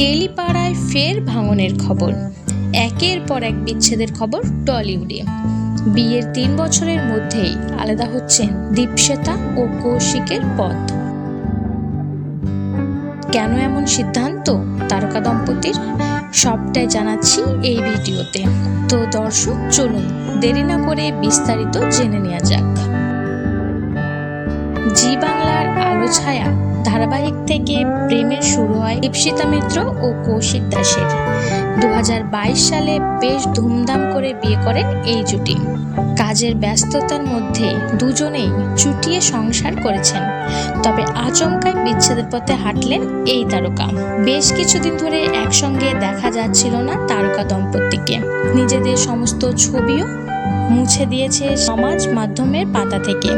টেলিপাড়ায় ফের ভাঙনের খবর। একের পর এক বিচ্ছেদের খবর টলিউডে। বিয়ের তিন বছরের মধ্যেই আলাদা হচ্ছেন দীপশ্বেতা ও কৌশিকের পথ। কেন এমন সিদ্ধান্ত? তারকা দম্পতির সবটাই জানাচ্ছি এই ভিডিওতে। তো দর্শক, চলুন দেরি না করে বিস্তারিত জেনে নেওয়া যাক। জি বাংলার আলো ছায়া ধারাবাহিক থেকে প্রেমের শুরু হয় দীপশিতা মিত্র ও কৌশিক দাসের। দু হাজার বাইশ সালে বেশ ধুমধাম করে বিয়ে করেন এই জুটি। কাজের ব্যস্ততার মধ্যে দুজনেই চুটিয়ে সংসার করেছেন। তবে আচমকাই বিচ্ছেদের পথে হাঁটলেন এই তারকা। বেশ কিছুদিন ধরে একসঙ্গে দেখা যাচ্ছিল না তারকা দম্পতিকে। নিজেদের সমস্ত ছবিও মুছে দিয়েছে সমাজ মাধ্যমের পাতা থেকে।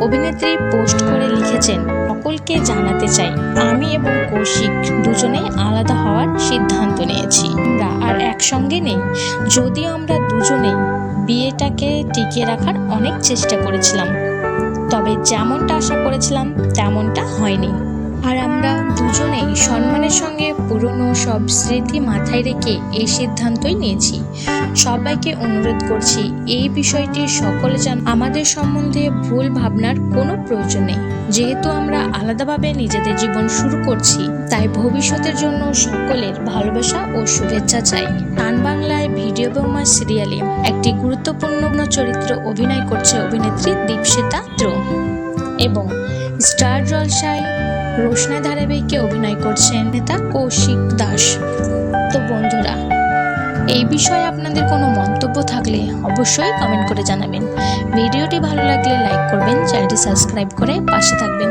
অভিনেত্রী পোস্ট করে লিখেছেন, সকলকে জানাতে চাই, আমি এবং কৌশিক দুজনে আলাদা হওয়ার সিদ্ধান্ত নিয়েছি। আমরা আর একসঙ্গে নেই। যদিও আমরা দুজনে বিয়েটাকে টিকিয়ে রাখার অনেক চেষ্টা করেছিলাম, তবে যেমনটা আশা করেছিলাম, তেমনটা হয়নি। আর আমরা দুজনেই সম্মানের সঙ্গে পুরনো সব স্মৃতি মাথায় রেখে এই সিদ্ধান্তই নিয়েছি। সবাইকে অনুরোধ করছি, এই বিষয়টি সকলে যেন আমাদের সম্বন্ধে ভুল ভাবনার কোনো প্রয়োজন নেই। যেহেতু আমরা আলাদাভাবে নিজেদের জীবন শুরু করছি, তাই ভবিষ্যতের জন্য সকলের ভালোবাসা ও শুভেচ্ছা চাই। টান বাংলায় ভিডিও বৌমা সিরিয়ালে একটি গুরুত্বপূর্ণ চরিত্র অভিনয় করছে অভিনেত্রী দীপশিতা ত্র এবং স্টার জলসায় রোশনা ধারাবাহিকে অভিনয় করছেন নেতা কৌশিক দাস। তো বন্ধুরা, এই বিষয়ে আপনাদের কোনো মন্তব্য থাকলে অবশ্যই কমেন্ট করে জানাবেন। ভিডিওটি ভালো লাগলে লাইক করবেন চ্যানেলটি সাবস্ক্রাইব করে পাশে থাকবেন।